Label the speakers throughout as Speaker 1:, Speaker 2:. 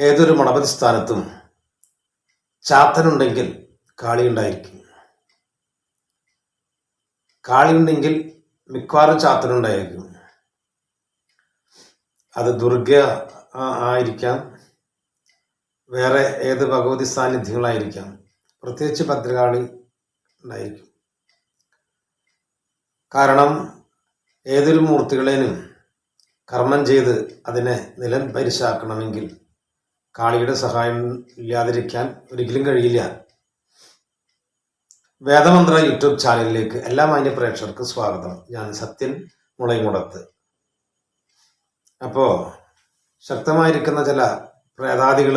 Speaker 1: ഏതൊരു മണപതി സ്ഥാനത്തും ചാത്തനുണ്ടെങ്കിൽ കാളിയുണ്ടായിരിക്കും കാളിയുണ്ടെങ്കിൽ മിക്കവാറും ചാത്തനുണ്ടായിരിക്കും അത് ദുർഗ ആയിരിക്കാം. വേറെ ഏത് ഭഗവതി സാന്നിധ്യങ്ങളായിരിക്കാം. പ്രത്യേകിച്ച് ഭദ്രകാളി ഉണ്ടായിരിക്കും. കാരണം ഏതൊരു മൂർത്തികളേനും കർമ്മം ചെയ്ത് അതിനെ നിലം പരിശാക്കണമെങ്കിൽ കാളിയുടെ സഹായം ഇല്ലാതിരിക്കാൻ ഒരിക്കലും കഴിയില്ല. വേദമന്ത്ര യൂട്യൂബ് ചാനലിലേക്ക് എല്ലാ മാന്യ പ്രേക്ഷകർക്കും സ്വാഗതം. ഞാൻ സത്യൻ മുളയുമുടത്ത് അപ്പോൾ ശക്തമായിരിക്കുന്ന ചില പ്രേതാദികൾ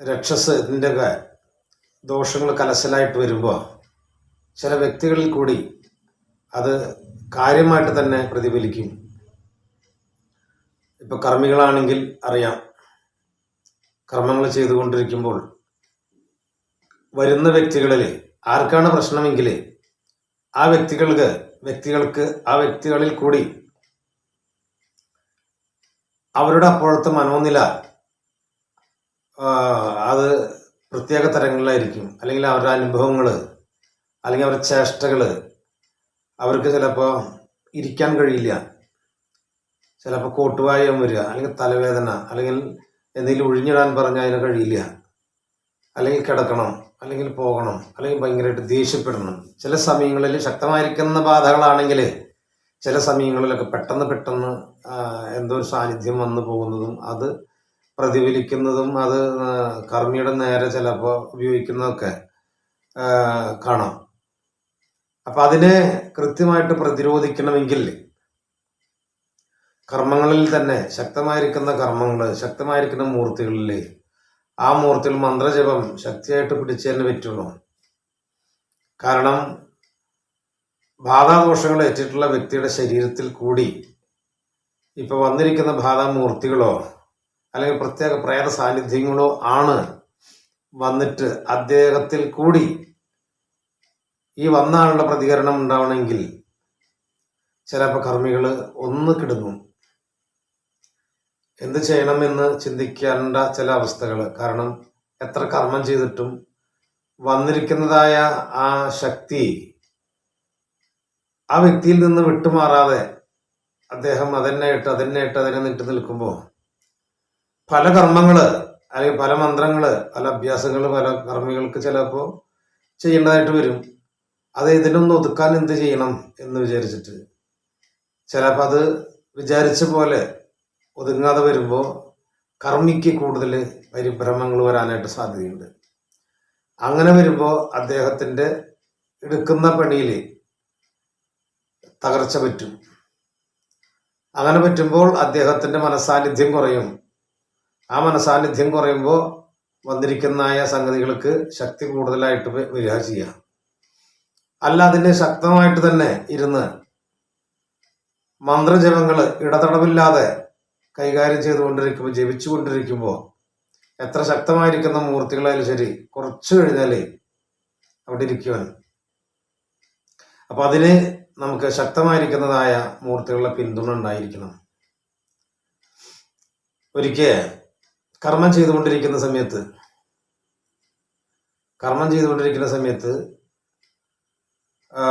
Speaker 1: രക്ഷസിന്റെ ഒക്കെ ദോഷങ്ങൾ കലശലായിട്ട് വരുമ്പോൾ ചില വ്യക്തികളിൽ കൂടി അത് കാര്യമായിട്ട് തന്നെ പ്രതിഫലിക്കും. ഇപ്പൊ കർമ്മികളാണെങ്കിൽ അറിയാം. കർമ്മങ്ങൾ ചെയ്തുകൊണ്ടിരിക്കുമ്പോൾ വരുന്ന വ്യക്തികളിൽ ആർക്കാണ് പ്രശ്നമെങ്കിൽ ആ വ്യക്തികൾക്ക് വ്യക്തികൾക്ക് ആ വ്യക്തികളിൽ കൂടി അവരുടെ അപ്പോഴത്തെ മനോനില അത് പ്രത്യേക തരങ്ങളിലായിരിക്കും. അല്ലെങ്കിൽ അവരുടെ അനുഭവങ്ങൾ അല്ലെങ്കിൽ അവരുടെ ചേഷ്ടകൾ അവർക്ക് ചിലപ്പോൾ ഇരിക്കാൻ കഴിയില്ല. ചിലപ്പോൾ കോട്ടുവായം വരിക അല്ലെങ്കിൽ തലവേദന അല്ലെങ്കിൽ എന്തെങ്കിലും ഒഴിഞ്ഞിടാൻ പറഞ്ഞാൽ അതിന് കഴിയില്ല. അല്ലെങ്കിൽ കിടക്കണം അല്ലെങ്കിൽ പോകണം അല്ലെങ്കിൽ ഭയങ്കരമായിട്ട് ദേഷ്യപ്പെടണം. ചില സമയങ്ങളിൽ ശക്തമായിരിക്കുന്ന ബാധകളാണെങ്കിൽ ചില സമയങ്ങളിലൊക്കെ പെട്ടെന്ന് പെട്ടെന്ന് എന്തോ ഒരു സാന്നിധ്യം വന്നു പോകുന്നതും അത് പ്രതിഫലിക്കുന്നതും അത് കർമ്മിയുടെ നേരെ ചിലപ്പോൾ ഉപയോഗിക്കുന്നതൊക്കെ കാണാം. അപ്പൊ അതിനെ കൃത്യമായിട്ട് പ്രതിരോധിക്കണമെങ്കിൽ കർമ്മങ്ങളിൽ തന്നെ ശക്തമായിരിക്കുന്ന കർമ്മങ്ങൾ ശക്തമായിരിക്കുന്ന മൂർത്തികളിൽ ആ മൂർത്തിൽ മന്ത്രജപം ശക്തിയായിട്ട് പിടിച്ചു തന്നെ പറ്റുള്ളൂ കാരണം ബാധാദോഷങ്ങൾ ഏറ്റിട്ടുള്ള വ്യക്തിയുടെ ശരീരത്തിൽ കൂടി ഇപ്പൊ വന്നിരിക്കുന്ന ബാധാമൂർത്തികളോ അല്ലെങ്കിൽ പ്രത്യേക പ്രേത സാന്നിധ്യങ്ങളോ ആണ് വന്നിട്ട് അദ്ദേഹത്തിൽ കൂടി ഈ വന്ന ആളുടെ പ്രതികരണം ഉണ്ടാവണമെങ്കിൽ ചിലപ്പോൾ കർമ്മികൾ ഒന്ന് കിടങ്ങും എന്ത് ചെയ്യണമെന്ന് ചിന്തിക്കേണ്ട ചില അവസ്ഥകൾ. കാരണം എത്ര കർമ്മം ചെയ്തിട്ടും വന്നിരിക്കുന്നതായ ആ ശക്തി ആ വ്യക്തിയിൽ നിന്ന് വിട്ടുമാറാതെ അദ്ദേഹം അതന്നെ ഇട്ട് അതന്നെ ഇട്ട് അതിനെ നിട്ട് നിൽക്കുമ്പോൾ പല കർമ്മങ്ങൾ അല്ലെങ്കിൽ പല മന്ത്രങ്ങൾ പല അഭ്യാസങ്ങൾ പല കർമ്മികൾക്ക് ചിലപ്പോൾ ചെയ്യേണ്ടതായിട്ട് വരും. അത് ഇതിനൊന്ന് ഒതുക്കാൻ എന്ത് ചെയ്യണം എന്ന് വിചാരിച്ചിട്ട്. ചിലപ്പോൾ അത് വിചാരിച്ച പോലെ ഒതുങ്ങാതെ വരുമ്പോൾ കർമ്മിക്ക് കൂടുതൽ പരിഭ്രമങ്ങൾ വരാനായിട്ട് സാധ്യതയുണ്ട്. അങ്ങനെ വരുമ്പോൾ അദ്ദേഹത്തിന്റെ എടുക്കുന്ന പണിയിൽ തകർച്ച പറ്റും. അങ്ങനെ പറ്റുമ്പോൾ അദ്ദേഹത്തിന്റെ മനസാന്നിധ്യം കുറയും. ആ മനസാന്നിധ്യം കുറയുമ്പോൾ വന്നിരിക്കുന്നതായ സംഗതികൾക്ക് ശക്തി കൂടുതലായിട്ട് വരിക ചെയ്യാം. അല്ല അതിന് ശക്തമായിട്ട് തന്നെ ഇരുന്ന് മന്ത്രജപങ്ങൾ ഇടതടവില്ലാതെ കൈകാര്യം ചെയ്തുകൊണ്ടിരിക്കുമ്പോൾ ജപിച്ചുകൊണ്ടിരിക്കുമ്പോൾ എത്ര ശക്തമായിരിക്കുന്ന മൂർത്തികളായാലും ശരി കുറച്ച് കഴിഞ്ഞാലേ അവിടെ ഇരിക്കുവാൻ. അപ്പൊ അതിന് നമുക്ക് ശക്തമായിരിക്കുന്നതായ മൂർത്തികളുടെ പിന്തുണ ഉണ്ടായിരിക്കണം. ഒരിക്കൽ കർമ്മം ചെയ്തുകൊണ്ടിരിക്കുന്ന സമയത്ത് കർമ്മം ചെയ്തുകൊണ്ടിരിക്കുന്ന സമയത്ത് ആ,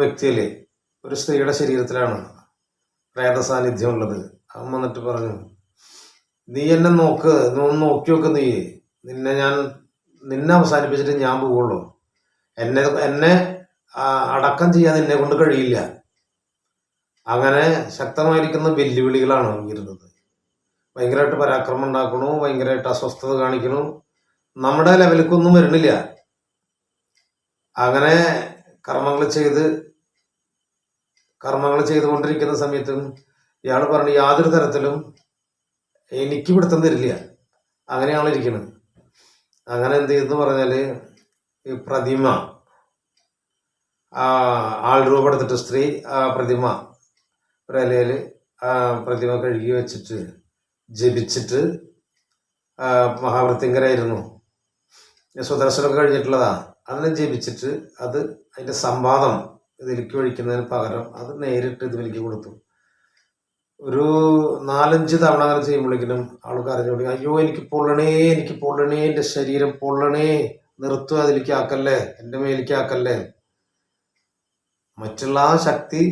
Speaker 1: വ്യക്തിയിൽ ഒരു സ്ത്രീയുടെ ശരീരത്തിലാണ് പ്രേത സാന്നിധ്യം ഉള്ളത് അവൻ വന്നിട്ട് പറഞ്ഞു നീ എന്നെ നോക്ക് ഒന്ന് നോക്കി നോക്ക് നീ. നിന്നെ ഞാൻ നിന്നെ അവസാനിപ്പിച്ചിട്ട് ഞാൻ പോവുള്ളൂ. എന്നെ എന്നെ അടക്കം ചെയ്യാൻ നിന്നെ കൊണ്ട് കഴിയില്ല. അങ്ങനെ ശക്തമായിരിക്കുന്ന വെല്ലുവിളികളാണ് ഉയരുന്നത്. ഭയങ്കരമായിട്ട് പരാക്രമം ഉണ്ടാക്കണു ഭയങ്കരമായിട്ട് അസ്വസ്ഥത കാണിക്കണു. നമ്മുടെ ലെവലിലേക്കൊന്നും വരണില്ല അങ്ങനെ കർമ്മങ്ങൾ ചെയ്ത് കർമ്മങ്ങൾ ചെയ്തുകൊണ്ടിരിക്കുന്ന സമയത്തും ഇയാൾ പറഞ്ഞു യാതൊരു തരത്തിലും എനിക്ക് പിടുത്തം തരില്ല. അങ്ങനെയാണ് ഇരിക്കുന്നത് അങ്ങനെ എന്ത് ചെയ്തെന്ന് പറഞ്ഞാൽ ഈ പ്രതിമ ആൾ രൂപപ്പെടുത്തിട്ട് സ്ത്രീ ആ പ്രതിമ ഒരു ഇലയിൽ ആ പ്രതിമ കഴുകി വെച്ചിട്ട് ജപിച്ചിട്ട് മഹാവൃത്തിങ്കരായിരുന്നു. സുദർശനം കഴിഞ്ഞിട്ടുള്ളതാ. അതിനെ ജപിച്ചിട്ട് അത് അതിന്റെ സംവാദം ഇതിലേക്ക് ഒഴിക്കുന്നതിന് പകരം അത് നേരിട്ട് ഇതിലേക്ക് കൊടുത്തു. ഒരു നാലഞ്ച് തവണ അങ്ങനെ ചെയ്യുമ്പോഴേക്കിനും ആൾക്ക് അറിഞ്ഞു തുടങ്ങി അയ്യോ എനിക്ക് പൊള്ളണേ എനിക്ക് പൊള്ളണേ എന്റെ ശരീരം പൊള്ളണേ നിർത്തുക അതിലേക്ക് ആക്കല്ലേ എന്റെ മേലേക്ക് ആക്കല്ലേ. മറ്റുള്ള ആ ശക്തി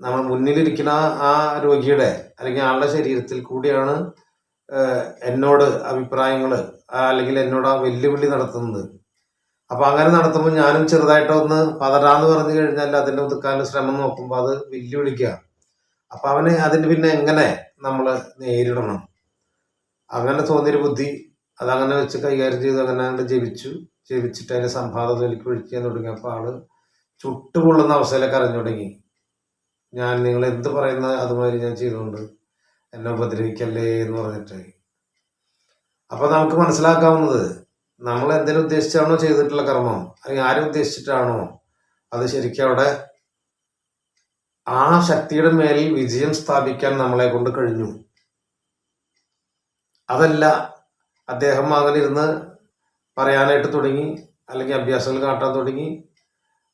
Speaker 1: നമ്മൾ മുന്നിലിരിക്കുന്ന ആ രോഗിയുടെ അല്ലെങ്കിൽ ആളുടെ ശരീരത്തിൽ കൂടിയാണ് എന്നോട് അഭിപ്രായങ്ങൾ അല്ലെങ്കിൽ എന്നോട് ആ വെല്ലുവിളി നടത്തുന്നത്. അപ്പൊ അങ്ങനെ നടത്തുമ്പോൾ ഞാനും ചെറുതായിട്ടൊന്ന് പതറാന്ന് പറഞ്ഞു കഴിഞ്ഞാൽ അതിന്റെ ഒതുക്കാനുള്ള ശ്രമം നോക്കുമ്പോൾ അത് വെല്ലുവിളിക്കുക അപ്പൊ അവന് അതിന് പിന്നെ എങ്ങനെ നമ്മൾ നേരിടണം? അങ്ങനെ തോന്നിയൊരു ബുദ്ധി അതങ്ങനെ വെച്ച് കൈകാര്യം ചെയ്ത് അങ്ങനെ അങ്ങോട്ട് ജപിച്ചു. ജപിച്ചിട്ട് അതിന്റെ സംഭാതത്തിലേക്ക് ഒഴിക്കാൻ തുടങ്ങിയപ്പോൾ ആൾ ചുട്ടുപൊള്ളുന്ന അവസ്ഥയിലേക്ക് അറിഞ്ഞു തുടങ്ങി. ഞാൻ നിങ്ങൾ എന്ത് പറയുന്ന അതുമാതിരി ഞാൻ ചെയ്തുകൊണ്ട് എന്നെ ഉപദ്രവിക്കല്ലേ? എന്ന് പറഞ്ഞിട്ട്. അപ്പൊ നമുക്ക് മനസ്സിലാക്കാവുന്നത് നമ്മൾ എന്തെങ്കിലും ഉദ്ദേശിച്ചാണോ ചെയ്തിട്ടുള്ള കർമ്മം? അല്ലെങ്കിൽ ആരും ഉദ്ദേശിച്ചിട്ടാണോ? അത് ശരിക്കും അവിടെ ആ ശക്തിയുടെ മേലിൽ വിജയം സ്ഥാപിക്കാൻ നമ്മളെ കൊണ്ട് കഴിഞ്ഞു. അതല്ല അദ്ദേഹം അങ്ങനെ ഇരുന്ന് പറയാനായിട്ട് തുടങ്ങി അല്ലെങ്കിൽ അഭ്യാസങ്ങൾ കാട്ടാൻ തുടങ്ങി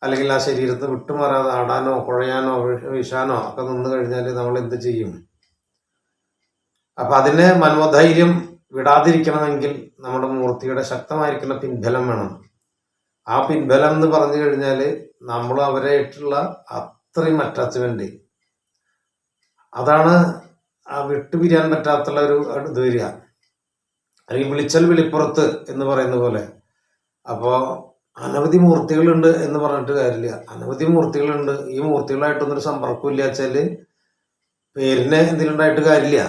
Speaker 1: അല്ലെങ്കിൽ ആ ശരീരത്തെ വിട്ടുമാറാതെ ആടാനോ കുഴയാനോ വീശാനോ ഒക്കെ നിന്ന് കഴിഞ്ഞാൽ നമ്മൾ എന്ത് ചെയ്യും? അപ്പൊ അതിനെ മനോധൈര്യം വിടാതിരിക്കണമെങ്കിൽ നമ്മുടെ മൂർത്തിയുടെ ശക്തമായിരിക്കുന്ന പിൻബലം വേണം. ആ പിൻബലം എന്ന് പറഞ്ഞു കഴിഞ്ഞാൽ നമ്മൾ അവരായിട്ടുള്ള അത്രയും അറ്റാച്ച്മെന്റ് അതാണ് ആ വിട്ടുപിരിയാൻ പറ്റാത്തുള്ള ഒരു ഇത് വരിക. അല്ലെങ്കിൽ വിളിച്ചൽ വെളിപ്പുറത്ത് എന്ന് പറയുന്ന പോലെ. അപ്പോൾ അനവധി മൂർത്തികളുണ്ട് എന്ന് പറഞ്ഞിട്ട് കാര്യമില്ല. അനവധി മൂർത്തികളുണ്ട്. ഈ മൂർത്തികളായിട്ടൊന്നും ഒരു സമ്പർക്കവും ഇല്ല വെച്ചാൽ പേരിന് എന്തെങ്കിലും ഉണ്ടായിട്ട് കാര്യമില്ല.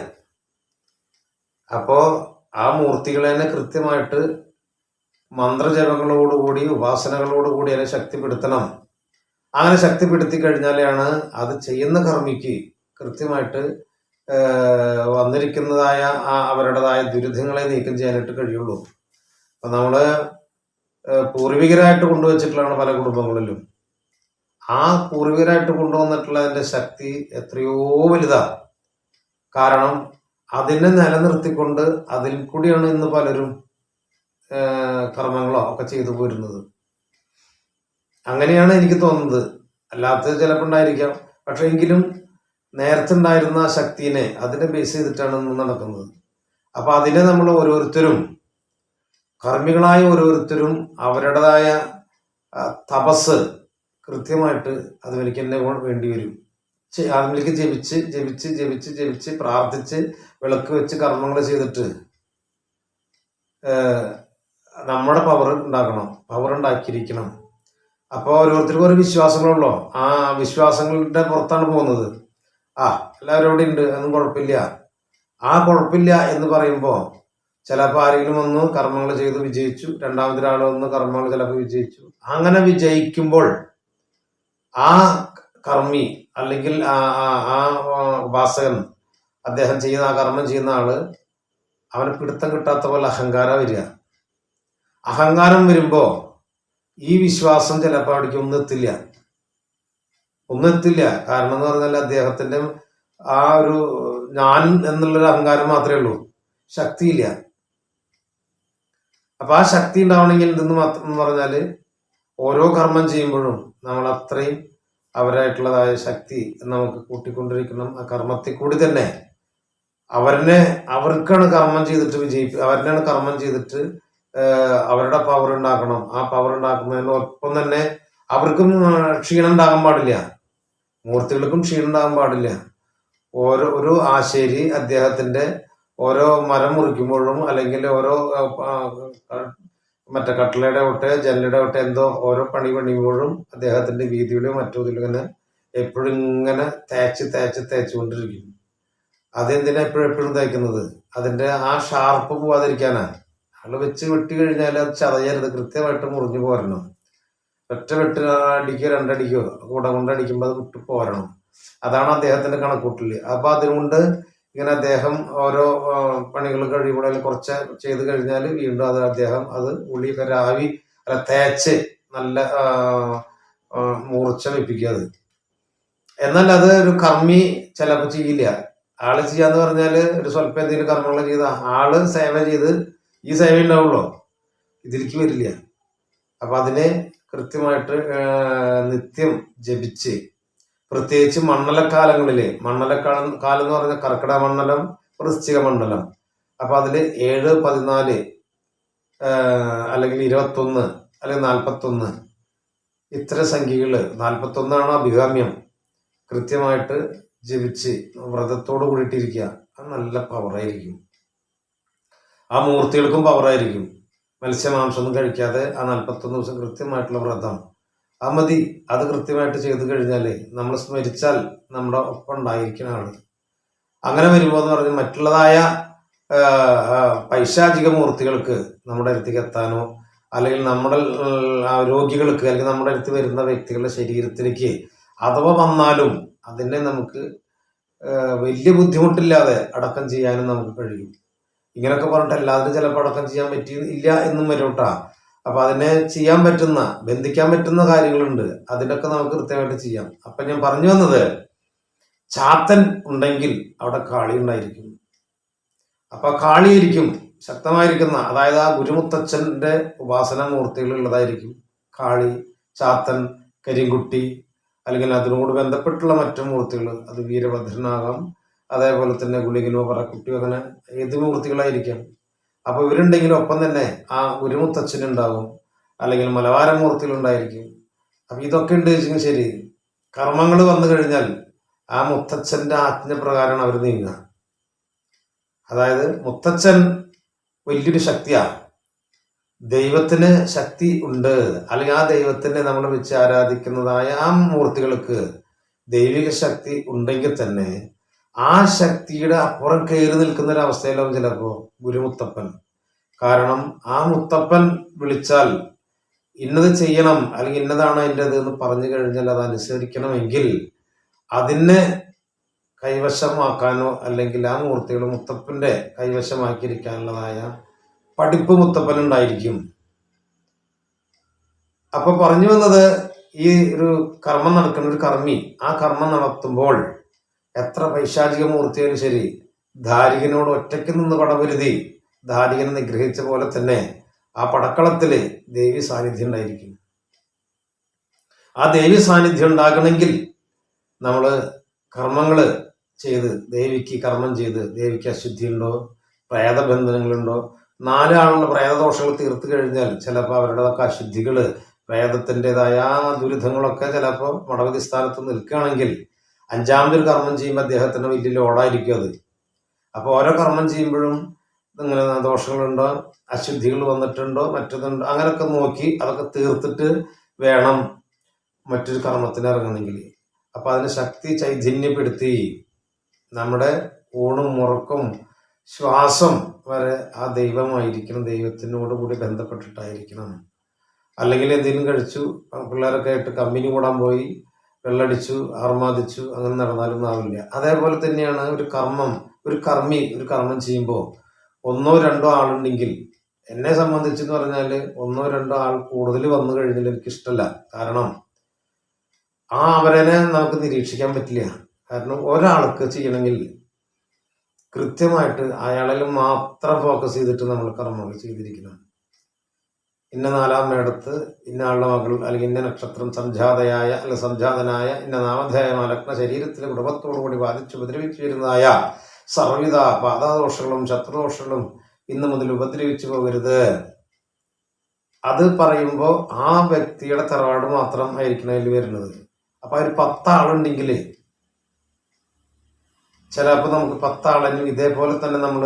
Speaker 1: അപ്പോൾ ആ മൂർത്തികളെ തന്നെ കൃത്യമായിട്ട് മന്ത്രജപങ്ങളോടുകൂടി ഉപാസനകളോടുകൂടി അതിനെ ശക്തിപ്പെടുത്തണം. അങ്ങനെ ശക്തിപ്പെടുത്തി കഴിഞ്ഞാലാണ് അത് ചെയ്യുന്ന കർമ്മിക്ക് കൃത്യമായിട്ട് വന്നിരിക്കുന്നതായ ആ അവരുടേതായ ദുരിതങ്ങളെ നീക്കം ചെയ്യാനായിട്ട് കഴിയുള്ളൂ. അപ്പൊ നമ്മൾ പൂർവികരായിട്ട് കൊണ്ടുവച്ചിട്ടുള്ളതാണ് പല കുടുംബങ്ങളിലും. ആ പൂർവികരായിട്ട് കൊണ്ടുവന്നിട്ടുള്ളതിന്റെ ശക്തി എത്രയോ വലുതാണ്. കാരണം അതിനെ നിലനിർത്തിക്കൊണ്ട് അതിൽ കൂടിയാണ് ഇന്ന് പലരും കർമ്മങ്ങളോ ഒക്കെ ചെയ്തു പോരുന്നത്. അങ്ങനെയാണ് എനിക്ക് തോന്നുന്നത്. അല്ലാത്തത് ചിലപ്പോൾ ഉണ്ടായിരിക്കാം. പക്ഷെ എങ്കിലും നേരത്തെ ഉണ്ടായിരുന്ന ശക്തിനെ അതിനെ ബേസ് ചെയ്തിട്ടാണ് ഇന്ന് നടക്കുന്നത്. അപ്പൊ അതിനെ നമ്മൾ ഓരോരുത്തരും കർമ്മികളായ ഓരോരുത്തരും അവരുടേതായ തപസ് കൃത്യമായിട്ട് അത് എനിക്ക് എന്നെ വേണ്ടി വരും. അതിലേക്ക് ജപിച്ച് ജപിച്ച് ജപിച്ച് ജപിച്ച് പ്രാർത്ഥിച്ച് വിളക്ക് വെച്ച് കർമ്മങ്ങൾ ചെയ്തിട്ട് നമ്മുടെ പവർ ഉണ്ടാക്കണം പവർ ഉണ്ടാക്കിയിരിക്കണം. അപ്പോൾ ഓരോരുത്തർക്കും ഓരോ വിശ്വാസങ്ങളുള്ളോ? ആ വിശ്വാസങ്ങളുടെ പുറത്താണ് പോകുന്നത്. ആ എല്ലാവരും ഇവിടെ ഉണ്ട് ഒന്നും കുഴപ്പമില്ല. ആ കുഴപ്പമില്ല എന്ന് പറയുമ്പോൾ ചിലപ്പോൾ ആരെങ്കിലും ഒന്ന് കർമ്മങ്ങൾ ചെയ്ത് വിജയിച്ചു രണ്ടാമതൊരാൾ ഒന്ന് കർമ്മങ്ങൾ ചിലപ്പോൾ വിജയിച്ചു. അങ്ങനെ വിജയിക്കുമ്പോൾ ആ കർമ്മി അല്ലെങ്കിൽ ആ ഉപാസകൻ അദ്ദേഹം ചെയ്യുന്ന ആ കർമ്മം ചെയ്യുന്ന ആൾ അവന് പിടുത്തം കിട്ടാത്ത പോലെ അഹങ്കാരം വരിക. അഹങ്കാരം വരുമ്പോ ഈ വിശ്വാസം ചിലപ്പോൾ അവിടേക്ക് ഒന്നെത്തില്ല. ഒന്നെത്തില്ല. ഒന്നും കാരണം എന്ന് പറഞ്ഞാൽ അദ്ദേഹത്തിന്റെ ആ ഒരു ഞാൻ എന്നുള്ളൊരു അഹങ്കാരം മാത്രമേ ഉള്ളൂ. ശക്തിയില്ല. അപ്പൊ ആ ശക്തി ഉണ്ടാവണമെങ്കിൽ എന്തെന്ന് മാത്രം പറഞ്ഞാൽ ഓരോ കർമ്മം ചെയ്യുമ്പോഴും നമ്മൾ അത്രയും അവരായിട്ടുള്ളതായ ശക്തി നമുക്ക് കൂട്ടിക്കൊണ്ടിരിക്കണം. ആ കർമ്മത്തിൽ കൂടി തന്നെ അവരനെ അവർക്കാണ് കർമ്മം ചെയ്തിട്ട് വിജയിപ്പി അവരനാണ് കർമ്മം ചെയ്തിട്ട് അവരുടെ പവർ ഉണ്ടാക്കണം. ആ പവർ ഉണ്ടാക്കുന്നതിനൊപ്പം തന്നെ അവർക്കും ക്ഷീണം ഉണ്ടാകാൻ പാടില്ല. മൂർത്തികൾക്കും ക്ഷീണം ഉണ്ടാകാൻ പാടില്ല. ഓരോ ഒരു ആശേരി അദ്ദേഹത്തിന്റെ ഓരോ മരം മുറിക്കുമ്പോഴും അല്ലെങ്കിൽ ഓരോ മറ്റേ കട്ടിലയുടെ ഒട്ടെ ജനലയുടെ ഒട്ടെ എന്തോ ഓരോ പണി പണിയുമ്പോഴും അദ്ദേഹത്തിന്റെ വീതിയിലും മറ്റോ ഇതിലിങ്ങനെ എപ്പോഴും ഇങ്ങനെ തേച്ച് തേച്ച് തേച്ചുകൊണ്ടിരിക്കും അതെന്തിനാ എപ്പോഴും എപ്പോഴും തേക്കുന്നത്? അതിന്റെ ആ ഷാർപ്പ് പോവാതിരിക്കാനാ. ആൾ വെച്ച് വെട്ടി കഴിഞ്ഞാൽ അത് ചതയരുത്. കൃത്യമായിട്ട് മുറിഞ്ഞു പോരണം. ഒറ്റ വെട്ട് അടിക്കോ രണ്ടടിക്കോ കൂടെ കൊണ്ട് അടിക്കുമ്പോൾ അത് വിട്ടു പോരണം. അതാണ് അദ്ദേഹത്തിന്റെ കണക്കൂട്ടിൽ അപ്പൊ അതുകൊണ്ട് ഇങ്ങനെ അദ്ദേഹം ഓരോ പണികൾ കഴിയുമ്പോൾ അതിൽ കുറച്ച് ചെയ്ത് കഴിഞ്ഞാൽ വീണ്ടും അത് അദ്ദേഹം അത് ഉള്ളി രാവി അല്ല തേച്ച് നല്ല മൂർച്ച വെപ്പിക്കുക അത്. എന്നാൽ അത് ഒരു കർമ്മി ചിലപ്പോൾ ചെയ്യില്ല. ആൾ ചെയ്യാന്ന് പറഞ്ഞാൽ ഒരു സ്വല്പം എന്തെങ്കിലും കർമ്മങ്ങൾ ചെയ്ത ആൾ സേവ ചെയ്ത് ഈ സേവ ഉണ്ടാവുള്ളൂ. ഇതിലേക്ക് വരില്ല. അപ്പൊ അതിനെ കൃത്യമായിട്ട് നിത്യം ജപിച്ച് പ്രത്യേകിച്ച് മണ്ണലക്കാലങ്ങളിൽ മണ്ഡലക്കാലം കാലം എന്ന് പറഞ്ഞ കർക്കിടക മണ്ഡലം വൃശ്ചിക മണ്ഡലം. അപ്പൊ അതിൽ ഏഴ് പതിനാല് അല്ലെങ്കിൽ ഇരുപത്തൊന്ന് അല്ലെങ്കിൽ നാൽപ്പത്തൊന്ന് ഇത്തരം സംഖ്യകൾ. നാൽപ്പത്തൊന്നാണ് അഭികാമ്യം. കൃത്യമായിട്ട് ജപിച്ച് വ്രതത്തോട് കൂടിയിട്ടിരിക്കുക. അത് നല്ല പവറായിരിക്കും. ആ മൂർത്തികൾക്കും പവറായിരിക്കും. മത്സ്യമാംസമൊന്നും കഴിക്കാതെ ആ നാൽപ്പത്തൊന്ന് ദിവസം കൃത്യമായിട്ടുള്ള വ്രതം. ആ മതി. അത് കൃത്യമായിട്ട് ചെയ്തു കഴിഞ്ഞാൽ നമ്മൾ സ്മരിച്ചാൽ നമ്മുടെ ഒപ്പം ഉണ്ടായിരിക്കണമാണ് അങ്ങനെ വരുമ്പോൾ എന്ന് പറഞ്ഞാൽ മറ്റുള്ളതായ പൈശാചിക മൂർത്തികൾക്ക് നമ്മുടെ അടുത്തേക്ക് എത്താനോ അല്ലെങ്കിൽ നമ്മുടെ രോഗികൾക്ക് അല്ലെങ്കിൽ നമ്മുടെ അടുത്ത് വരുന്ന വ്യക്തികളുടെ ശരീരത്തിലേക്ക് അഥവാ വന്നാലും അതിനെ നമുക്ക് വലിയ ബുദ്ധിമുട്ടില്ലാതെ അടക്കം ചെയ്യാനും നമുക്ക് കഴിയും. ഇങ്ങനെയൊക്കെ പറഞ്ഞിട്ട് എല്ലാവരും ചിലപ്പോൾ അടക്കം ചെയ്യാൻ പറ്റി ഇല്ല എന്നും വരും അപ്പൊ അതിനെ ചെയ്യാൻ പറ്റുന്ന ബന്ധിക്കാൻ പറ്റുന്ന കാര്യങ്ങളുണ്ട്. അതിനൊക്കെ നമുക്ക് കൃത്യമായിട്ട് ചെയ്യാം. അപ്പൊ ഞാൻ പറഞ്ഞു വന്നത് ചാത്തൻ ഉണ്ടെങ്കിൽ അവിടെ കാളി ഉണ്ടായിരിക്കും. അപ്പൊ കാളിയിരിക്കും ശക്തമായിരിക്കുന്ന അതായത് ആ ഗുരുമുത്തച്ഛന്റെ ഉപാസന മൂർത്തികളുള്ളതായിരിക്കും കാളി ചാത്തൻ കരിങ്കുട്ടി അല്ലെങ്കിൽ അതിനോട് ബന്ധപ്പെട്ടുള്ള മറ്റു മൂർത്തികൾ അത് വീരഭദ്രനാകാം. അതേപോലെ തന്നെ ഗുളികനോ പറക്കുട്ടിയോ അങ്ങനെ ഏത് മൂർത്തികളായിരിക്കാം. അപ്പൊ ഇവരുണ്ടെങ്കിൽ ഒപ്പം തന്നെ ആ ഉണ്ടാകും അല്ലെങ്കിൽ മലവാരമൂർത്തിയിലുണ്ടായിരിക്കും അപ്പൊ ഇതൊക്കെ ഉണ്ട് വെച്ചെങ്കിൽ ശരി. കർമ്മങ്ങൾ വന്നു കഴിഞ്ഞാൽ ആ മുത്തച്ഛന്റെ ആജ്ഞപ്രകാരമാണ് അവർ നീങ്ങുക. അതായത് മുത്തച്ഛൻ വലിയൊരു ശക്തിയാ. ദൈവത്തിന് ശക്തി ഉണ്ട്. അല്ലെങ്കിൽ ആ ദൈവത്തിനെ നമ്മൾ വെച്ച് ആരാധിക്കുന്നതായ ആ മൂർത്തികൾക്ക് ദൈവിക ശക്തി ഉണ്ടെങ്കിൽ തന്നെ ആ ശക്തിയുടെ അപ്പുറം കയറി നിൽക്കുന്ന ഒരു അവസ്ഥയിലാവും ചിലപ്പോ ഗുരുമുത്തപ്പൻ. കാരണം ആ മുത്തപ്പൻ വിളിച്ചാൽ ഇന്നത് ചെയ്യണം അല്ലെങ്കിൽ ഇന്നതാണ് അതിന്റെത് എന്ന് പറഞ്ഞു കഴിഞ്ഞാൽ അത് അനുസരിക്കണമെങ്കിൽ അതിനെ കൈവശമാക്കാനോ അല്ലെങ്കിൽ ആ മൂർത്തികൾ മുത്തപ്പന്റെ കൈവശമാക്കിയിരിക്കാനുള്ളതായ പഠിപ്പ് മുത്തപ്പൻ ഉണ്ടായിരിക്കും. അപ്പൊ പറഞ്ഞു വന്നത് ഈ ഒരു കർമ്മം നടക്കുന്ന ഒരു കർമ്മി ആ കർമ്മം നടത്തുമ്പോൾ എത്ര പൈശാചിക മൂർത്തിയാലും ശരി? ധാരികനോട് ഒറ്റയ്ക്ക് നിന്ന് പടപൊരുതി. ധാരികനെ നിഗ്രഹിച്ച പോലെ തന്നെ ആ പടക്കളത്തിൽ ദേവി സാന്നിധ്യം ഉണ്ടായിരിക്കും. ആ ദേവി സാന്നിധ്യം ഉണ്ടാകണമെങ്കിൽ നമ്മൾ കർമ്മങ്ങൾ ചെയ്ത് ദേവിക്ക് കർമ്മം ചെയ്ത് ദേവിക്ക് അശുദ്ധി ഉണ്ടോ? പ്രേതബന്ധനങ്ങളുണ്ടോ? നാലാളുടെ പ്രേതദോഷങ്ങൾ തീർത്തു കഴിഞ്ഞാൽ ചിലപ്പോൾ അവരുടെതൊക്കെ അശുദ്ധികൾ പ്രേതത്തിന്റെതായ ദുരിതങ്ങളൊക്കെ ചിലപ്പോൾ മടവതി സ്ഥാനത്ത് നിൽക്കുകയാണെങ്കിൽ അഞ്ചാമതൊരു കർമ്മം ചെയ്യുമ്പോൾ അദ്ദേഹത്തിന് വലിയ ലോഡായിരിക്കും അത്. അപ്പോൾ ഓരോ കർമ്മം ചെയ്യുമ്പോഴും ഇങ്ങനെ ദോഷങ്ങളുണ്ടോ? അശുദ്ധികൾ വന്നിട്ടുണ്ടോ? മറ്റതുണ്ടോ? അങ്ങനെയൊക്കെ നോക്കി അതൊക്കെ തീർത്തിട്ട് വേണം മറ്റൊരു കർമ്മത്തിന് ഇറങ്ങണമെങ്കിൽ അപ്പോൾ അതിന് ശക്തി ചൈതന്യപ്പെടുത്തി നമ്മുടെ ഊണും മുറക്കും ശ്വാസം വരെ ആ ദൈവമായിരിക്കണം. ദൈവത്തിനോട് കൂടി ബന്ധപ്പെട്ടിട്ടായിരിക്കണം. അല്ലെങ്കിൽ എന്തെങ്കിലും കഴിച്ചു. പിള്ളേരൊക്കെ ആയിട്ട് കമ്പനി കൂടാൻ പോയി. വെള്ളടിച്ചു ആർമാദിച്ചു അങ്ങനെ നടന്നാലൊന്നും ആവില്ല. അതേപോലെ തന്നെയാണ് ഒരു കർമ്മം ഒരു കർമ്മി ഒരു കർമ്മം ചെയ്യുമ്പോൾ ഒന്നോ രണ്ടോ ആളുണ്ടെങ്കിൽ എന്നെ സംബന്ധിച്ചെന്ന് പറഞ്ഞാൽ ഒന്നോ രണ്ടോ ആൾ കൂടുതൽ വന്നു കഴിഞ്ഞാൽ എനിക്ക് ഇഷ്ടമല്ല കാരണം ആ അവരനെ നമുക്ക് നിരീക്ഷിക്കാൻ പറ്റില്ല. കാരണം ഒരാൾക്ക് ചെയ്യണമെങ്കിൽ കൃത്യമായിട്ട് അയാളിൽ മാത്രം ഫോക്കസ് ചെയ്തിട്ട് നമ്മൾ കർമ്മങ്ങൾ ചെയ്തിരിക്കണം. ഇന്ന നാലാം മേടത്ത് ഇന്ന ആളുടെ മകൾ അല്ലെങ്കിൽ ഇന്ന നക്ഷത്രം സംജാതയായ അല്ലെങ്കിൽ സംജാതനായ ഇന്ന നാമധേയമായ ലഗ്ന ശരീരത്തിലെ കുടുംബത്തോടുകൂടി ബാധിച്ച് ഉപദ്രവിച്ചു വരുന്നതായ സർവിധ പാദദോഷങ്ങളും ശത്രുദോഷങ്ങളും ഇന്ന് മുതൽ ഉപദ്രവിച്ചു പോകരുത്. അത് പറയുമ്പോൾ ആ വ്യക്തിയുടെ തറവാട് മാത്രം ആയിരിക്കണം അതിൽ വരുന്നത്. അപ്പൊ അതിൽ പത്താളുണ്ടെങ്കിൽ ചിലപ്പോൾ നമുക്ക് പത്താളെങ്കിലും ഇതേപോലെ തന്നെ നമ്മൾ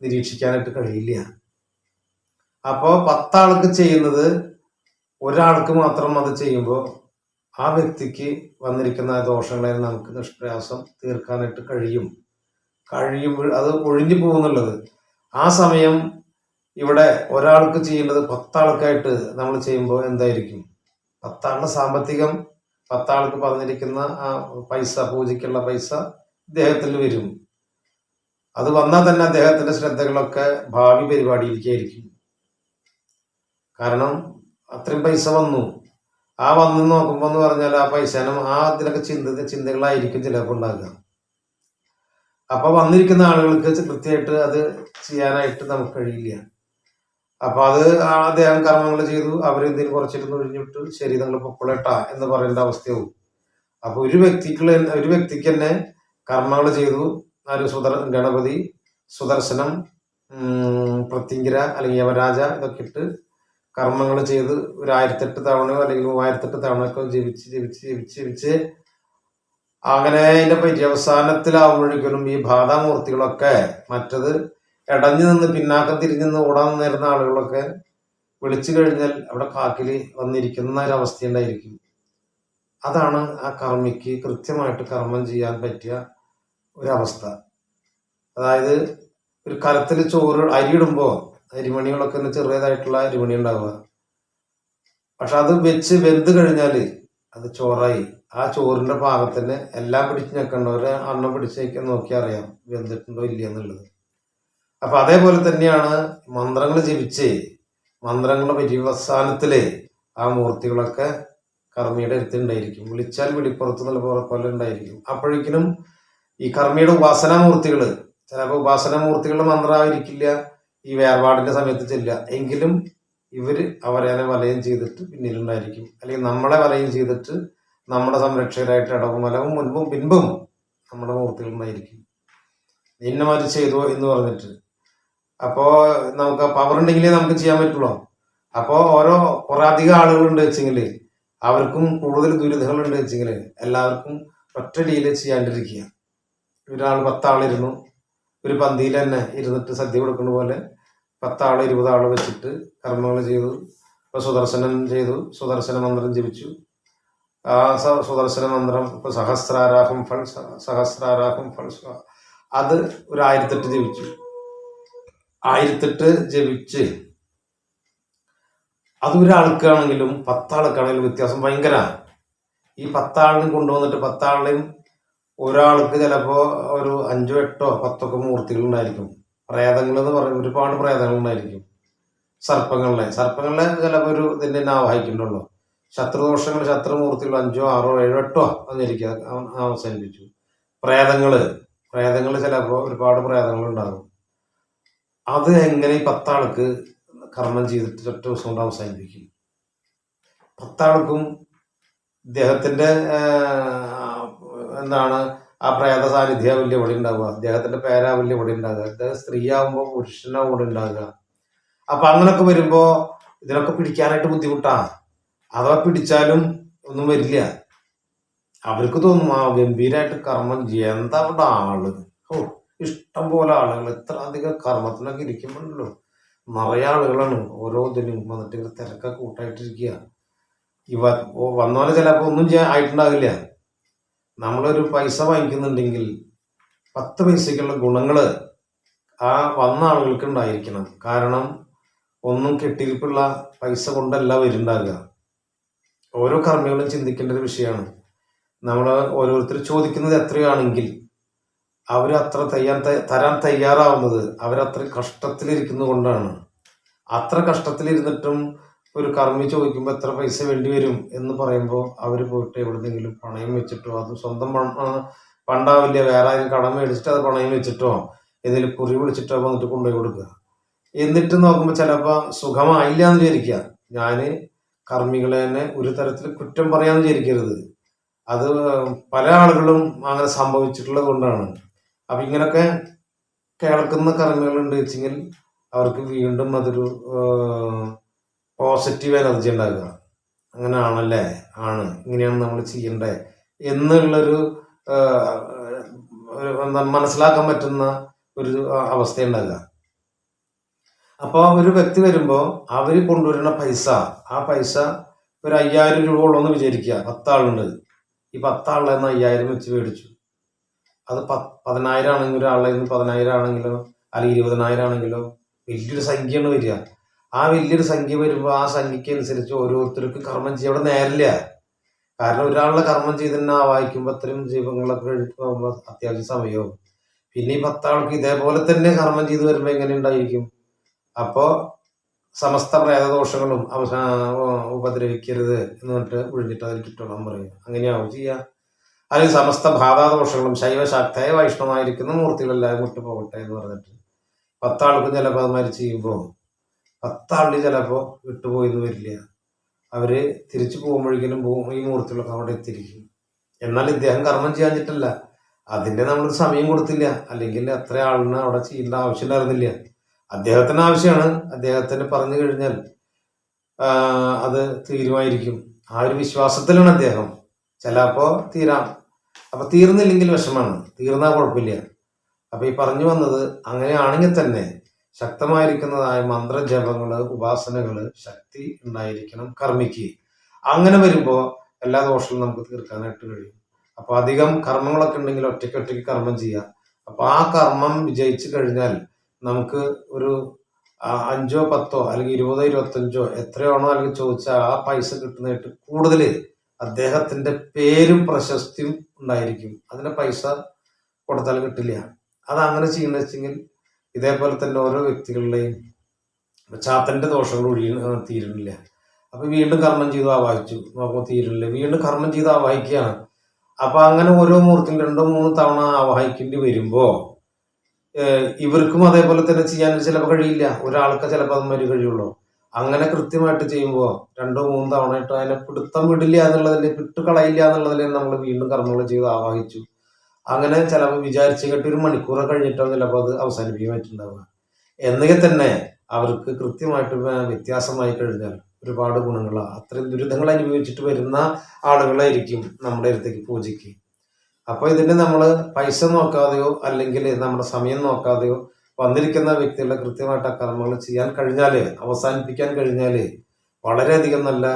Speaker 1: നിരീക്ഷിക്കാനായിട്ട് കഴിയില്ല. അപ്പോൾ പത്താൾക്ക് ചെയ്യുന്നത് ഒരാൾക്ക് മാത്രം അത് ചെയ്യുമ്പോൾ ആ വ്യക്തിക്ക് വന്നിരിക്കുന്ന ദോഷങ്ങളെ നമുക്ക് നിഷ്പ്രയാസം തീർക്കാനായിട്ട് കഴിയും. കഴിയുമ്പോൾ അത് ഒഴിഞ്ഞു പോകുന്നുള്ളത്. ആ സമയം ഇവിടെ ഒരാൾക്ക് ചെയ്യേണ്ടത് പത്താൾക്കായിട്ട് നമ്മൾ ചെയ്യുമ്പോൾ എന്തായിരിക്കും? പത്താളുടെ സാമ്പത്തികം പത്താൾക്ക് പറഞ്ഞിരിക്കുന്ന ആ പൈസ പൂജയ്ക്കുള്ള പൈസ ഇദ്ദേഹത്തിൽ വരും. അത് വന്നാൽ തന്നെ അദ്ദേഹത്തിന്റെ ശ്രദ്ധകളൊക്കെ ഭാവി പരിപാടിയിലേക്കായിരിക്കും കാരണം അത്രയും പൈസ വന്നു. ആ വന്നു നോക്കുമ്പോൾ എന്ന് പറഞ്ഞാൽ ആ പൈസനും ആ ഇതിലൊക്കെ ചിന്ത ചിന്തകളായിരിക്കും ചിലപ്പോൾ ഉണ്ടാകുക അപ്പൊ വന്നിരിക്കുന്ന ആളുകൾക്ക് കൃത്യമായിട്ട് അത് ചെയ്യാനായിട്ട് നമുക്ക് കഴിയില്ല. അപ്പോൾ അത് അദ്ദേഹം കർമ്മങ്ങൾ ചെയ്തു. അവരെന്തെങ്കിലും കുറച്ചിരുന്ന് ഒഴിഞ്ഞിട്ട് ശരി നിങ്ങൾ പൊക്കളേട്ടാ എന്ന് പറയേണ്ട അവസ്ഥയാവും. അപ്പോൾ ഒരു വ്യക്തിക്ക് ഒരു വ്യക്തിക്ക് തന്നെ കർമ്മങ്ങൾ ചെയ്തു. ഒരു സുദർ ഗണപതി സുദർശനം പ്രത്യങ്കിര അല്ലെങ്കിൽ യവരാജ ഇതൊക്കെ ഇട്ട് കർമ്മങ്ങൾ ചെയ്ത് ഒരു ആയിരത്തെട്ട് തവണയോ അല്ലെങ്കിൽ മൂവായിരത്തെട്ട് തവണയൊക്കെ ജീവിച്ച് ജീവിച്ച് ജീവിച്ച് ജീവിച്ച് അങ്ങനെ അതിന്റെ പര്യവസാനത്തിലാവുമ്പോഴേക്കും ഈ ബാധാമൂർത്തികളൊക്കെ മറ്റത് ഇടഞ്ഞു നിന്ന് പിന്നാക്കം തിരിഞ്ഞു നിന്ന് ഓടാൻ നേരുന്ന ആളുകളൊക്കെ വിളിച്ചു കഴിഞ്ഞാൽ അവിടെ കാക്കിൽ വന്നിരിക്കുന്ന ഒരവസ്ഥ ഉണ്ടായിരിക്കും. അതാണ് ആ കർമ്മിക്ക് കൃത്യമായിട്ട് കർമ്മം ചെയ്യാൻ പറ്റിയ ഒരവസ്ഥ. അതായത് ഒരു കലത്തിൽ ചോറ് അരിയിടുമ്പോൾ അരിമണികളൊക്കെ ഒന്ന് ചെറിയതായിട്ടുള്ള അരിമണി ഉണ്ടാവുക പക്ഷെ അത് വെച്ച് വെന്ത് കഴിഞ്ഞാൽ അത് ചോറായി. ആ ചോറിന്റെ പാകത്തിന് എല്ലാം പിടിച്ച് ഞെക്കണ്ടവരെ അണ്ണം പിടിച്ച് ഞെക്കാൻ നോക്കി അറിയാം വെന്തിട്ടുണ്ടോ ഇല്ല എന്നുള്ളത് അപ്പൊ അതേപോലെ തന്നെയാണ് മന്ത്രങ്ങൾ ജപിച്ച് മന്ത്രങ്ങളുടെ പര്യവസാനത്തിൽ ആ മൂർത്തികളൊക്കെ കർമ്മിയുടെ അടുത്തുണ്ടായിരിക്കും. വിളിച്ചാൽ വിളിപ്പുറത്ത് എന്നുള്ള പോലെ ഉണ്ടായിരിക്കും. അപ്പോഴേക്കിനും ഈ കർമ്മിയുടെ ഉപാസനാമൂർത്തികൾ ചിലപ്പോൾ ഉപാസനാമൂർത്തികളുടെ മന്ത്രമായിരിക്കില്ല. ഈ വേർപാടിന്റെ സമയത്ത് ചെല്ലുക. എങ്കിലും ഇവർ അവരെ വലയം ചെയ്തിട്ട് പിന്നിലുണ്ടായിരിക്കും. അല്ലെങ്കിൽ നമ്മളെ വലയം ചെയ്തിട്ട് നമ്മുടെ സംരക്ഷകരായിട്ട് ഇടവുമലവും മുൻപും പിൻപും നമ്മുടെ മൂർത്തികളുണ്ടായിരിക്കും നിന്നമാര് ചെയ്തു എന്ന് പറഞ്ഞിട്ട്. അപ്പോ നമുക്ക് പവർ ഉണ്ടെങ്കിലേ നമുക്ക് ചെയ്യാൻ പറ്റുള്ളൂ. അപ്പോ ഓരോ കുറെ അധികം ആളുകളുണ്ട് വെച്ചെങ്കിൽ അവർക്കും കൂടുതൽ ദുരിതങ്ങൾ ഉണ്ട് വെച്ചെങ്കിൽ എല്ലാവർക്കും ഒറ്റ ഡീൽ ചെയ്യാണ്ടിരിക്കുക. ഒരാൾ പത്താളിരുന്നു. ഒരു പന്തിയിൽ തന്നെ ഇരുന്നിട്ട് സദ്യ കൊടുക്കുന്ന പോലെ പത്താൾ ഇരുപതാൾ വെച്ചിട്ട് കർമ്മങ്ങൾ ചെയ്തു. ഇപ്പൊ സുദർശനം ചെയ്തു. സുദർശന മന്ത്രം ജപിച്ചു. ആ സുദർശന മന്ത്രം ഇപ്പൊ സഹസ്രാരാഹം ഫൾ സഹസ്രാരാഹം ഫൾ അത് ഒരു ആയിരത്തെട്ട് ജപിച്ചു. ആയിരത്തെട്ട് ജപിച്ച് അത് ഒരാൾക്കാണെങ്കിലും പത്താൾക്കാണെങ്കിലും വ്യത്യാസം ഭയങ്കര ഈ പത്താളിനും കൊണ്ടുവന്നിട്ട് പത്താളിനും ഒരാൾക്ക് ചിലപ്പോ ഒരു അഞ്ചോ എട്ടോ പത്തൊക്കെ മൂർത്തികൾ ഉണ്ടായിരിക്കും. പ്രേതങ്ങൾ എന്ന് പറയും ഒരുപാട് പ്രേതങ്ങൾ ഉണ്ടായിരിക്കും. സർപ്പങ്ങളിലെ സർപ്പങ്ങളിലെ ചിലപ്പോൾ ഒരു തന്നെ ആവാഹിക്കുന്നുള്ളൂ ശത്രുദോഷങ്ങൾ ശത്രുമൂർത്തികൾ അഞ്ചോ ആറോ ഏഴോ എട്ടോ എന്നിരിക്കുക അവസാനിപ്പിച്ചു. പ്രേതങ്ങൾ പ്രേതങ്ങൾ ചിലപ്പോൾ ഒരുപാട് പ്രേതങ്ങൾ ഉണ്ടാകും. അത് എങ്ങനെ ഈ പത്താൾക്ക് കർമ്മം ചെയ്തിട്ട് ഒറ്റ ദിവസം കൊണ്ട് അവസാനിപ്പിക്കും? പത്താൾക്കും ഇദ്ദേഹത്തിന്റെ ആഹ്, എന്താണ് ആ പ്രേത സാന്നിധ്യ വലിയ പൊടി ഉണ്ടാവുക. അദ്ദേഹത്തിന്റെ വലിയ വിളി ഉണ്ടാകുക. അദ്ദേഹം സ്ത്രീയാവുമ്പോൾ പുരുഷനാ കൂടെ ഉണ്ടാകുക. അപ്പൊ അങ്ങനൊക്കെ വരുമ്പോ ഇതിനൊക്കെ പിടിക്കാനായിട്ട് ബുദ്ധിമുട്ടാണ്. അഥവാ പിടിച്ചാലും ഒന്നും വരില്ല. അവർക്ക് തോന്നും ആ ഗംഭീരമായിട്ട് കർമ്മം ചെയ്യാം. എന്താ അവിടെ ആൾ? ഓ ഇഷ്ടം പോലെ ആളുകൾ. എത്ര അധികം കർമ്മത്തിനൊക്കെ ഇരിക്കുമ്പോഴല്ലോ. നിറയെ ആളുകളാണ്. ഓരോ ഇതിനും വന്നിട്ട് തിരക്കൊക്കെ കൂട്ടായിട്ടിരിക്കുക. ഇവ വന്നോലെ ചിലപ്പോൾ ഒന്നും ചെയ്യാൻ നമ്മളൊരു പൈസ വാങ്ങിക്കുന്നുണ്ടെങ്കിൽ പത്ത് പൈസയ്ക്കുള്ള ഗുണങ്ങൾ ആ വന്ന ആളുകൾക്ക് ഉണ്ടായിരിക്കണം. കാരണം ഒന്നും കെട്ടിയിരിപ്പുള്ള പൈസ കൊണ്ടല്ല വരുന്നുണ്ടാകുക ഓരോ കർമ്മികളും ചിന്തിക്കേണ്ട ഒരു വിഷയമാണ്. നമ്മൾ ഓരോരുത്തർ ചോദിക്കുന്നത് എത്രയാണെങ്കിൽ അവർ അത്ര തയ്യാൻ തരാൻ തയ്യാറാവുന്നത് അവരത്ര കഷ്ടത്തിലിരിക്കുന്നത് കൊണ്ടാണ് അത്ര കഷ്ടത്തിലിരുന്നിട്ടും ഒരു കർമ്മി ചോദിക്കുമ്പോൾ എത്ര പൈസ വേണ്ടി വരും എന്ന് പറയുമ്പോൾ അവർ പോയിട്ട് എവിടെന്നെങ്കിലും പണയം വെച്ചിട്ടോ അത് സ്വന്തം പണ്ടാവില്ല വേറെ ആരും കടം മേടിച്ചിട്ട് അത് പണയം വെച്ചിട്ടോ ഏതെങ്കിലും കുറി വിളിച്ചിട്ടോ വന്നിട്ട് കൊണ്ടുപോയി കൊടുക്കുക. എന്നിട്ട് നോക്കുമ്പോൾ ചിലപ്പോൾ സുഖമായില്ല എന്ന് വിചാരിക്കുക. ഞാൻ കർമ്മികളെ തന്നെ ഒരു തരത്തിൽ കുറ്റം പറയാമെന്ന് വിചാരിക്കരുത്. അത് പല ആളുകളും അങ്ങനെ സംഭവിച്ചിട്ടുള്ളത് കൊണ്ടാണ്. അപ്പം ഇങ്ങനൊക്കെ കേൾക്കുന്ന കർമ്മികളുണ്ട് വെച്ചെങ്കിൽ അവർക്ക് വീണ്ടും അതൊരു പോസിറ്റീവ് എനർജി ഉണ്ടാകുക അങ്ങനെ ആണല്ലേ ആണ്. ഇങ്ങനെയാണ് നമ്മൾ ചെയ്യേണ്ടത് എന്നുള്ളൊരു എന്താ മനസ്സിലാക്കാൻ പറ്റുന്ന ഒരു അവസ്ഥ ഉണ്ടാകുക അപ്പോൾ ഒരു വ്യക്തി വരുമ്പോൾ അവർ കൊണ്ടുവരുന്ന പൈസ ആ പൈസ ഒരു അയ്യായിരം രൂപ ഉള്ളൂന്ന് വിചാരിക്കുക. പത്താളുണ്ട്. ഈ പത്താളിൽ നിന്ന് അയ്യായിരം വെച്ച് മേടിച്ചു. അത് പ പതിനായിരം ആണെങ്കിൽ ഒരാളുടെ നിന്ന് പതിനായിരം ആണെങ്കിലോ അല്ലെങ്കിൽ ഇരുപതിനായിരം ആണെങ്കിലോ വലിയൊരു സംഖ്യയാണ് വരിക. ആ വലിയൊരു സംഖ്യ വരുമ്പോൾ ആ സംഖ്യയ്ക്ക് അനുസരിച്ച് ഓരോരുത്തർക്ക് കർമ്മം ചെയ്യാൻ അവിടെ നേരില്ല. കാരണം ഒരാളുടെ കർമ്മം ചെയ്ത് തന്നെ വായിക്കുമ്പോൾ അത്രയും ജീവങ്ങളൊക്കെ എടുക്കുമ്പോൾ അത്യാവശ്യം സമയവും. പിന്നെ ഈ പത്താൾക്ക് ഇതേപോലെ തന്നെ കർമ്മം ചെയ്ത് വരുമ്പോൾ എങ്ങനെ ഉണ്ടായിരിക്കും? അപ്പോൾ സമസ്ത പ്രേതദോഷങ്ങളും അവസാ ഉപദ്രവിക്കരുത് എന്ന് പറഞ്ഞിട്ട് വിഴിഞ്ഞിട്ട് അതിൽ കിട്ടണം പറയും അങ്ങനെയാവും ചെയ്യുക അല്ലെങ്കിൽ സമസ്ത ഭാതാദോഷങ്ങളും ശൈവ ശക്തയ വൈഷ്ണവമായിരിക്കുന്ന വിട്ടു പോകട്ടെ എന്ന് പറഞ്ഞിട്ട് പത്താൾക്ക് ചിലപ്പോൾ അതുമാതിരി ചെയ്യുമ്പോൾ പത്താളിന് ചിലപ്പോൾ വിട്ടുപോയെന്ന് വരില്ല. അവർ തിരിച്ചു പോകുമ്പോഴേക്കും ഈ മൂർത്തികളൊക്കെ അവിടെ എത്തിയിരിക്കും. എന്നാൽ ഇദ്ദേഹം കർമ്മം ചെയ്യാഞ്ഞിട്ടല്ല അതിന്റെ നമ്മൾ സമയം കൊടുത്തില്ല. അല്ലെങ്കിൽ അത്ര ആളിന് അവിടെ ചെയ്യേണ്ട ആവശ്യമുണ്ടായിരുന്നില്ല. അദ്ദേഹത്തിന് ആവശ്യമാണ്. അദ്ദേഹത്തിന് പറഞ്ഞു കഴിഞ്ഞാൽ അത് തീരുമായിരിക്കും ആ ഒരു വിശ്വാസത്തിലാണ് അദ്ദേഹം. ചിലപ്പോൾ തീരാം. അപ്പം തീർന്നില്ലെങ്കിൽ വിഷമാണ് തീർന്നാൽ കുഴപ്പമില്ല. അപ്പം ഈ പറഞ്ഞു വന്നത് അങ്ങനെയാണെങ്കിൽ തന്നെ ശക്തമായിരിക്കുന്നതായ മന്ത്രജപങ്ങൾ ഉപാസനകൾ ശക്തി ഉണ്ടായിരിക്കണം കർമ്മിക്ക് അങ്ങനെ വരുമ്പോൾ എല്ലാ ദോഷങ്ങളും നമുക്ക് തീർക്കാനായിട്ട് കഴിയും. അപ്പൊ അധികം കർമ്മങ്ങളൊക്കെ ഉണ്ടെങ്കിൽ ഒറ്റയ്ക്ക് ഒറ്റയ്ക്ക് കർമ്മം ചെയ്യാം. അപ്പൊ ആ കർമ്മം വിജയിച്ചു കഴിഞ്ഞാൽ നമുക്ക് ഒരു അഞ്ചോ പത്തോ അല്ലെങ്കിൽ ഇരുപതോ ഇരുപത്തഞ്ചോ എത്രയാണോ അല്ലെങ്കിൽ ചോദിച്ചാൽ ആ പൈസ കിട്ടുന്നതായിട്ട് കൂടുതൽ അദ്ദേഹത്തിന്റെ പേരും പ്രശസ്തിയും ഉണ്ടായിരിക്കും. അതിന്റെ പൈസ കൊടുത്താൽ കിട്ടില്ല. അത് അങ്ങനെ ചെയ്യണമെന്ന് വെച്ചെങ്കിൽ ഇതേപോലെ തന്നെ ഓരോ വ്യക്തികളുടെയും ചാത്തന്റെ ദോഷങ്ങൾ ഒഴിയ തീരുന്നില്ല. അപ്പൊ വീണ്ടും കർമ്മം ചെയ്തു ആവാഹിച്ചു. നോക്കുമ്പോൾ തീരുന്നില്ല. വീണ്ടും കർമ്മം ചെയ്ത് ആവാഹിക്കുകയാണ്. അപ്പൊ അങ്ങനെ ഓരോ മൂർത്തിയും രണ്ടോ മൂന്നോ തവണ ആവാഹിക്കേണ്ടി വരുമ്പോ ഏഹ് ഇവർക്കും അതേപോലെ തന്നെ ചെയ്യാൻ ചിലപ്പോൾ കഴിയില്ല. ഒരാൾക്ക് ചിലപ്പോൾ അതുമാതിരി കഴിയുള്ളൂ. അങ്ങനെ കൃത്യമായിട്ട് ചെയ്യുമ്പോൾ രണ്ടോ മൂന്നോ തവണയായിട്ട് അതിനെ പിടുത്തം വിടില്ല എന്നുള്ളതിൽ പിട്ടുകളയില്ല എന്നുള്ളതിൽ നമ്മൾ വീണ്ടും കർമ്മങ്ങൾ ചെയ്ത് ആവാഹിച്ചു. അങ്ങനെ ചിലപ്പോൾ വിചാരിച്ചു കേട്ട് ഒരു മണിക്കൂർ കഴിഞ്ഞിട്ടോ ചിലപ്പോൾ അത് അവസാനിപ്പിക്കാൻ പറ്റുന്നുണ്ടാവുക എന്നെങ്കിൽ തന്നെ അവർക്ക് കൃത്യമായിട്ട് വ്യത്യാസമായി കഴിഞ്ഞാൽ ഒരുപാട് ഗുണങ്ങളാണ് അത്രയും ദുരിതങ്ങൾ അനുഭവിച്ചിട്ട് വരുന്ന ആളുകളായിരിക്കും നമ്മുടെ അടുത്തേക്ക് പൂജയ്ക്ക്. അപ്പോൾ ഇതിന് നമ്മൾ പൈസ നോക്കാതെയോ അല്ലെങ്കിൽ നമ്മുടെ സമയം നോക്കാതെയോ വന്നിരിക്കുന്ന വ്യക്തികളുടെ കൃത്യമായിട്ട് ആ കർമ്മങ്ങൾ ചെയ്യാൻ കഴിഞ്ഞാൽ അവസാനിപ്പിക്കാൻ കഴിഞ്ഞാൽ വളരെയധികം നല്ല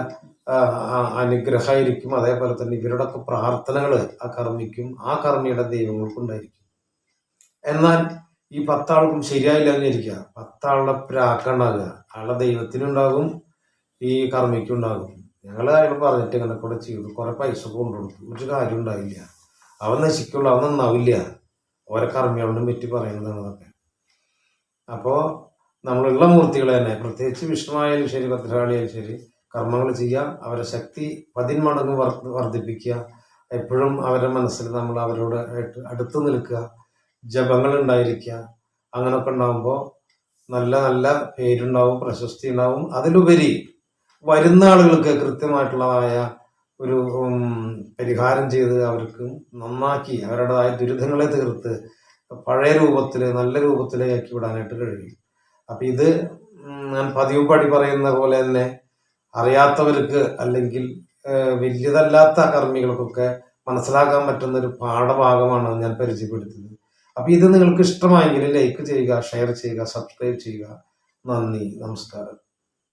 Speaker 1: അനുഗ്രഹമായിരിക്കും. അതേപോലെ തന്നെ ഇവരുടെ ഒക്കെ പ്രാർത്ഥനകൾ ആ കർമ്മിക്കും ആ കർമ്മിയുടെ ദൈവങ്ങൾക്കുണ്ടായിരിക്കും. എന്നാൽ ഈ പത്താൾക്കും ശരിയായില്ല എന്ന് ഇരിക്കുക പത്താളുടെ പ്രാക്കുണ്ടാകുക ആളുടെ ദൈവത്തിനുണ്ടാകും ഈ കർമ്മിക്കും ഉണ്ടാകും. ഞങ്ങൾ അയാൾ പറഞ്ഞിട്ട് ഇങ്ങനെ കൂടെ ചെയ്തു. കുറെ പൈസ കൊണ്ടുകൊടുത്തു ഒരു കാര്യം ഉണ്ടായില്ല. അവൻ നശിക്കുള്ളൂ. അവൻ നന്നാവില്ല. ഓരോ കർമ്മികളോടും പറ്റി പറയുന്നതാണ് അതൊക്കെ അപ്പോൾ നമ്മളുള്ള മൂർത്തികൾ തന്നെ. പ്രത്യേകിച്ച് വിഷ്ണു ആയാലും ശരി ഭദ്രകാളിയായാലും ശരി കർമ്മങ്ങൾ ചെയ്യുക അവരെ ശക്തി പതിന്മടങ്ങ് വർ- വർദ്ധിപ്പിക്കുക. എപ്പോഴും അവരുടെ മനസ്സിൽ നമ്മൾ അവരോട് അടുത്തു നിൽക്കുക ജപങ്ങൾ ഉണ്ടായിരിക്കുക. അങ്ങനെയൊക്കെ ഉണ്ടാകുമ്പോൾ നല്ല നല്ല പേരുണ്ടാവും പ്രശസ്തി ഉണ്ടാവും. അതിലുപരി വരുന്ന ആളുകൾക്ക് കൃത്യമായിട്ടുള്ളതായ ഒരു പരിഹാരം ചെയ്ത് അവർക്ക് നന്നാക്കി അവരുടേതായ ദുരിതങ്ങളെ തീർത്ത് പഴയ രൂപത്തിൽ നല്ല രൂപത്തിലേക്ക് വിടാനായിട്ട് കഴിയും. അപ്പം ഇത് ഞാൻ പതിവ് പടി പറയുന്ന പോലെ തന്നെ അറിയാത്തവർക്ക് അല്ലെങ്കിൽ വലിയതല്ലാത്ത കർമ്മികൾക്കൊക്കെ മനസ്സിലാക്കാൻ പറ്റുന്ന ഒരു പാഠഭാഗമാണ് ഞാൻ പരിചയപ്പെടുത്തുന്നത്. അപ്പോൾ ഇത് നിങ്ങൾക്ക് ഇഷ്ടമായെങ്കിൽ ലൈക്ക് ചെയ്യുക ഷെയർ ചെയ്യുക സബ്സ്ക്രൈബ് ചെയ്യുക. നന്ദി നമസ്കാരം.